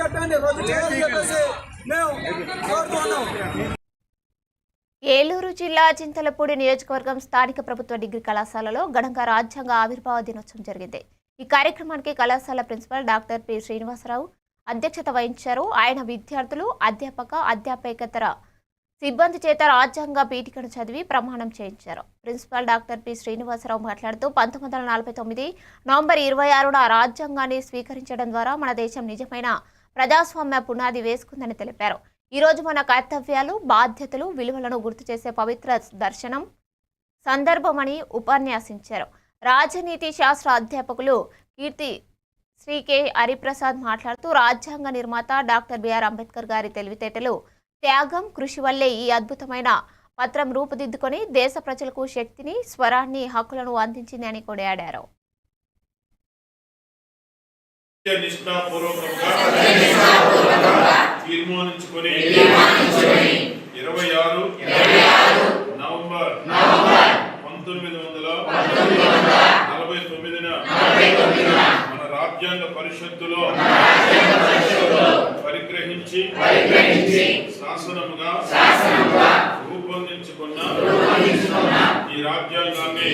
చట్టాన్ని రద్దు చేయాలని చెప్పేసి మేము కోరుతున్నాం. ఏలూరు జిల్లా చింతలపూడి నియోజకవర్గం స్థానిక ప్రభుత్వ డిగ్రీ కళాశాలలో ఘనంగా రాజ్యాంగ ఆవిర్భావ దినోత్సవం జరిగింది. ఈ కార్యక్రమానికి కళాశాల ప్రిన్సిపల్ డాక్టర్ పి శ్రీనివాసరావు అధ్యక్షత వహించారు. ఆయన విద్యార్థులు అధ్యాపక అధ్యాపకేతర సిబ్బంది చేత రాజ్యాంగ పీఠికను చదివి ప్రమాణం చేయించారు. ప్రిన్సిపల్ డాక్టర్ పి శ్రీనివాసరావు మాట్లాడుతూ పంతొమ్మిది వందల నలభై తొమ్మిది నవంబర్ ఇరవై ఆరున రాజ్యాంగాన్ని స్వీకరించడం ద్వారా మన దేశం నిజమైన ప్రజాస్వామ్య పునాది వేసుకుందని తెలిపారు. ఈరోజు మన కర్తవ్యాలు బాధ్యతలు విలువలను గుర్తు చేసే పవిత్ర దర్శనం సందర్భమని ఉపన్యాసించారు. రాజనీతి శాస్త్ర అధ్యాపకులు కీర్తి శ్రీ కె. హరిప్రసాద్ మాట్లాడుతూ రాజ్యాంగ నిర్మాత డాక్టర్ బిఆర్ అంబేద్కర్ గారి తెలివితేటలు త్యాగం కృషి వల్లే ఈ అద్భుతమైన పత్రం రూపుదిద్దుకొని దేశ ప్రజలకు శక్తిని స్వరాన్ని హక్కులను అందించింది అని కొనియాడారు. నిష్ఠాపూర్వకంగా తీర్మానించుకొని ఇరవై ఆరు నవంబర్ పంతొమ్మిది వందల నలభై తొమ్మిదిన మన రాజ్యాంగ పరిషత్తులో పరిగ్రహించి శాసనముగా రూపొందించుకున్న ఈ రాజ్యాంగాన్ని